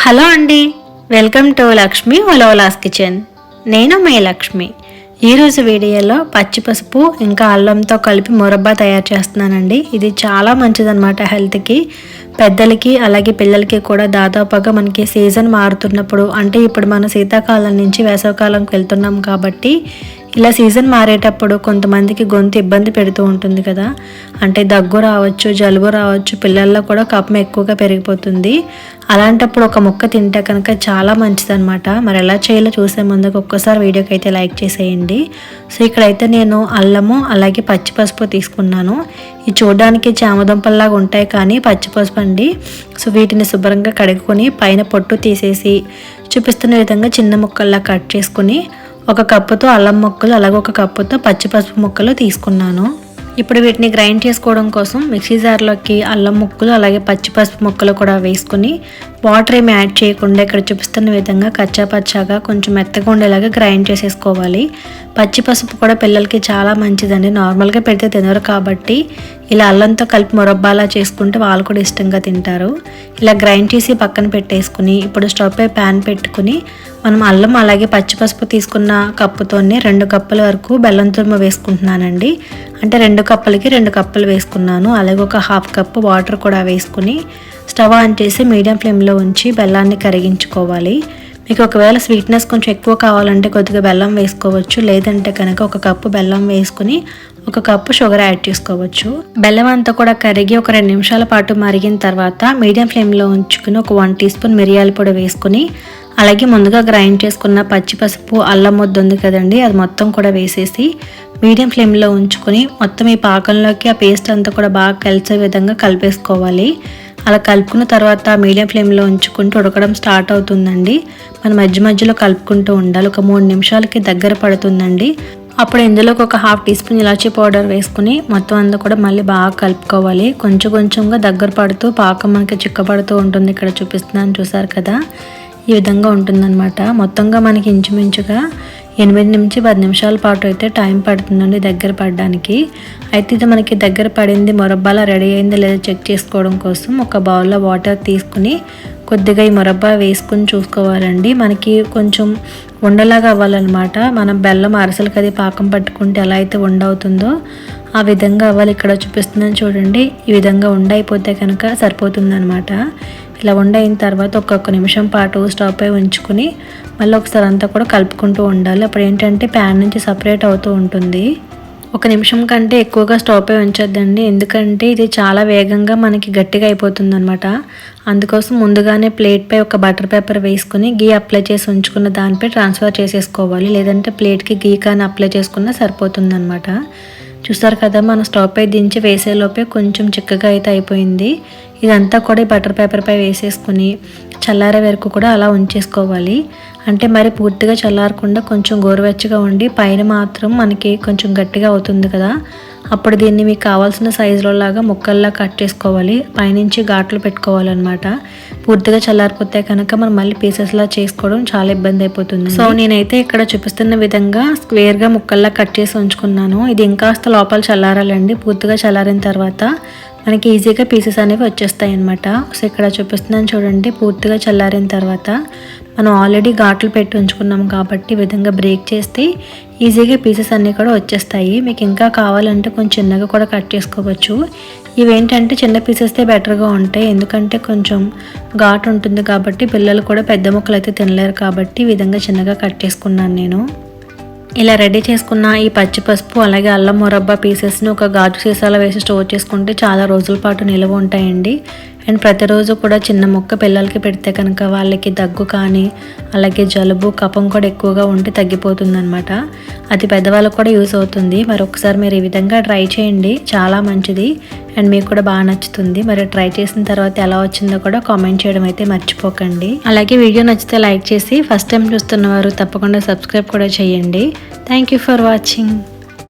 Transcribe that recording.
Hello అండి. Welcome to Lakshmi ఒలోలాస్ kitchen. నేను మీ లక్ష్మి. ఈరోజు వీడియోలో పచ్చి పసుపు ఇంకా అల్లంతో కలిపి మురబ్బా తయారు చేస్తున్నానండి. ఇది చాలా మంచిదన్నమాట హెల్త్కి. పెద్దలకి అలాగే పిల్లలకి కూడా దాదాపుగా మనకి సీజన్ మారుతున్నప్పుడు అంటే ఇప్పుడు మనం శీతాకాలం నుంచి వేసవకాలంకి వెళ్తున్నాం కాబట్టి ఇలా సీజన్ మారేటప్పుడు కొంతమందికి గొంతు ఇబ్బంది పెడుతూ ఉంటుంది కదా. అంటే దగ్గు రావచ్చు జలుబు రావచ్చు పిల్లల్లో కూడా కపం ఎక్కువగా పెరిగిపోతుంది. అలాంటప్పుడు ఒక ముక్క తింటే కనుక చాలా మంచిదనమాట మరి ఎలా చేయాలో చూసే ముందుకు ఒక్కసారి వీడియోకి అయితే లైక్ చేసేయండి. సో ఇక్కడైతే నేను అల్లము అలాగే పచ్చి పసుపు తీసుకున్నాను. ఇది చూడడానికి చామదుంపల్లాగా ఉంటాయి కానీ పచ్చి పసుపు అండి. సో వీటిని శుభ్రంగా కడుక్కొని పైన పొట్టు తీసేసి చూపిస్తున్న విధంగా చిన్న ముక్కల్లా కట్ చేసుకుని ఒక కప్పుతో అల్లం ముక్కలు అలాగే ఒక కప్పుతో పచ్చి పసుపు ముక్కలు తీసుకున్నాను. ఇప్పుడు వీటిని గ్రైండ్ చేసుకోవడం కోసం మిక్సీ జార్లోకి అల్లం ముక్కలు అలాగే పచ్చి పసుపు ముక్కలు కూడా వేసుకుని వాటర్ ఏమి యాడ్ చేయకుండా ఇక్కడ చూపిస్తున్న విధంగా కచ్చా పచ్చాగా కొంచెం మెత్తగా ఉండేలాగా గ్రైండ్ చేసేసుకోవాలి. పచ్చి పసుపు కూడా పిల్లలకి చాలా మంచిదండి. నార్మల్గా పెడితే తినరు కాబట్టి ఇలా అల్లంతో కలిపి మురబ్బాలా చేసుకుంటే వాళ్ళు కూడా ఇష్టంగా తింటారు. ఇలా గ్రైండ్ చేసి పక్కన పెట్టేసుకుని ఇప్పుడు స్టవ్ పై ప్యాన్ పెట్టుకుని మనం అల్లం అలాగే పచ్చి పసుపు తీసుకున్న కప్పుతోనే రెండు కప్పుల వరకు బెల్లం తురుము వేసుకుంటున్నానండి. అంటే రెండు కప్పులకి రెండు కప్పులు వేసుకున్నాను. అలాగే ఒక హాఫ్ కప్పు వాటర్ కూడా వేసుకుని స్టవ్ ఆన్ చేసి మీడియం ఫ్లేమ్లో ఉంచి బెల్లాన్ని కరిగించుకోవాలి. మీకు ఒకవేళ స్వీట్నెస్ కొంచెం ఎక్కువ కావాలంటే కొద్దిగా బెల్లం వేసుకోవచ్చు. లేదంటే కనుక ఒక కప్పు బెల్లం వేసుకుని ఒక కప్పు షుగర్ యాడ్ చేసుకోవచ్చు. బెల్లం అంతా కూడా కరిగి ఒక రెండు నిమిషాల పాటు మరిగిన తర్వాత మీడియం ఫ్లేమ్లో ఉంచుకుని ఒక వన్ టీ స్పూన్ మిరియాల పొడి వేసుకుని అలాగే ముందుగా గ్రైండ్ చేసుకున్న పచ్చి పసుపు అల్లం ముద్ద ఉంది కదండి అది మొత్తం కూడా వేసేసి మీడియం ఫ్లేమ్లో ఉంచుకొని మొత్తం ఈ పాకంలోకి ఆ పేస్ట్ అంతా కూడా బాగా కలిసే విధంగా కలిపేసుకోవాలి. అలా కలుపుకున్న తర్వాత మీడియం ఫ్లేమ్లో ఉంచుకుంటూ ఉడకడం స్టార్ట్ అవుతుందండి. మనం మధ్య మధ్యలో కలుపుకుంటూ ఉండాలి. ఒక మూడు నిమిషాలకి దగ్గర పడుతుందండి. అప్పుడు ఇందులోకి ఒక హాఫ్ టీ స్పూన్ ఇలాచీ పౌడర్ వేసుకుని మొత్తం అంతా కూడా మళ్ళీ బాగా కలుపుకోవాలి. కొంచెం కొంచెంగా దగ్గర పడుతూ పాకం మనకి చిక్కబడుతూ ఉంటుంది. ఇక్కడ చూపిస్తున్నాను చూసారు కదా? ఈ విధంగా ఉంటుందన్నమాట. మొత్తంగా మనకి ఇంచుమించుగా ఎనిమిది నుంచి పది నిమిషాల పాటు అయితే టైం పడుతుందండి దగ్గర పడడానికి. అయితే ఇది మనకి దగ్గర పడింది మొరబ్బాలా రెడీ అయిందో లేదా చెక్ చేసుకోవడం కోసం ఒక బౌల్లో వాటర్ తీసుకుని కొద్దిగా ఈ మొరబ్బా వేసుకుని చూసుకోవాలండి. మనకి కొంచెం ఉండలాగా అవ్వాలన్నమాట. మనం బెల్లం అరసలకి అది పాకం పట్టుకుంటే ఎలా అయితే ఉండవుతుందో ఆ విధంగా అవ్వాలి. ఇక్కడ చూపిస్తుందని చూడండి. ఈ విధంగా ఉండైపోతే కనుక సరిపోతుందనమాట ఇలా వండైన తర్వాత ఒక్కొక్క నిమిషం పాటు స్టవ్ పై ఉంచుకుని మళ్ళీ ఒకసారి అంతా కూడా కలుపుకుంటూ ఉండాలి. అప్పుడు ఏంటంటే ప్యాన్ నుంచి సపరేట్ అవుతూ ఉంటుంది. ఒక నిమిషం కంటే ఎక్కువగా స్టవ్ పై ఉంచొద్దండి. ఎందుకంటే ఇది చాలా వేగంగా మనకి గట్టిగా అయిపోతుంది అనమాట అందుకోసం ముందుగానే ప్లేట్పై ఒక బటర్ పేపర్ వేసుకుని గీ అప్లై చేసి ఉంచుకున్న దానిపై ట్రాన్స్ఫర్ చేసేసుకోవాలి. లేదంటే ప్లేట్కి గీ కానీ అప్లై చేసుకున్నా సరిపోతుంది అనమాట చూస్తారు కదా మనం స్టవ్పై దించి వేసేలోపే కొంచెం చిక్కగా అయితే అయిపోయింది. ఇదంతా కూడా ఈ బటర్ పేపర్పై వేసేసుకుని చల్లారే వరకు కూడా అలా ఉంచేసుకోవాలి. అంటే మరి పూర్తిగా చల్లారకుండా కొంచెం గోరువెచ్చగా ఉండి పైన మాత్రం మనకి కొంచెం గట్టిగా అవుతుంది కదా. అప్పుడు దీన్ని మీకు కావాల్సిన సైజులో లాగా ముక్కల్లా కట్ చేసుకోవాలి. పైనుంచి ఘాట్లు పెట్టుకోవాలన్నమాట. పూర్తిగా చల్లారిపోతే కనుక మనం మళ్ళీ పీసెస్లా చేసుకోవడం చాలా ఇబ్బంది అయిపోతుంది. సో నేనైతే ఇక్కడ చూపిస్తున్న విధంగా స్క్వేర్గా ముక్కల్లా కట్ చేసి ఉంచుకున్నాను. ఇది ఇంకాస్త లోపల చల్లారాలండి. పూర్తిగా చల్లారిన తర్వాత మనకి ఈజీగా పీసెస్ అనేవి వచ్చేస్తాయి అనమాట సో ఇక్కడ చూపిస్తున్నాను చూడండి. పూర్తిగా చల్లారిన తర్వాత మనం ఆల్రెడీ ఘాట్లు పెట్టి ఉంచుకున్నాం కాబట్టి విధంగా బ్రేక్ చేస్తే ఈజీగా పీసెస్ అన్నీ కూడా వచ్చేస్తాయి. మీకు ఇంకా కావాలంటే కొంచెం చిన్నగా కూడా కట్ చేసుకోవచ్చు. ఇవేంటంటే చిన్న పీసెస్తే బెటర్గా ఉంటాయి. ఎందుకంటే కొంచెం ఘాటు ఉంటుంది కాబట్టి పిల్లలు కూడా పెద్ద ముక్కలు అయితే తినలేరు కాబట్టి ఈ విధంగా చిన్నగా కట్ చేసుకున్నాను నేను. ఇలా రెడీ చేసుకున్న ఈ పచ్చి పసుపు అలాగే అల్లం మురబ్బా పీసెస్ని ఒక గాజు సీసాలో వేసి స్టోర్ చేసుకుంటే చాలా రోజుల పాటు నిల్వ ఉంటాయండి. అండ్ ప్రతిరోజు కూడా చిన్న మొక్క పిల్లలకి పెడితే కనుక వాళ్ళకి దగ్గు కానీ అలాగే జలుబు కఫం కూడా ఎక్కువగా ఉంటే తగ్గిపోతుంది అనమాట అది పెద్దవాళ్ళకు కూడా యూస్ అవుతుంది. మరి ఒకసారి మీరు ఈ విధంగా ట్రై చేయండి. చాలా మంచిది. అండ్ మీకు కూడా బాగా నచ్చుతుంది. మరి ట్రై చేసిన తర్వాత ఎలా వచ్చిందో కూడా కామెంట్ చేయడం అయితే మర్చిపోకండి. అలాగే వీడియో నచ్చితే లైక్ చేసి ఫస్ట్ టైం చూస్తున్న వారు తప్పకుండా సబ్స్క్రైబ్ కూడా చేయండి. Thank you for watching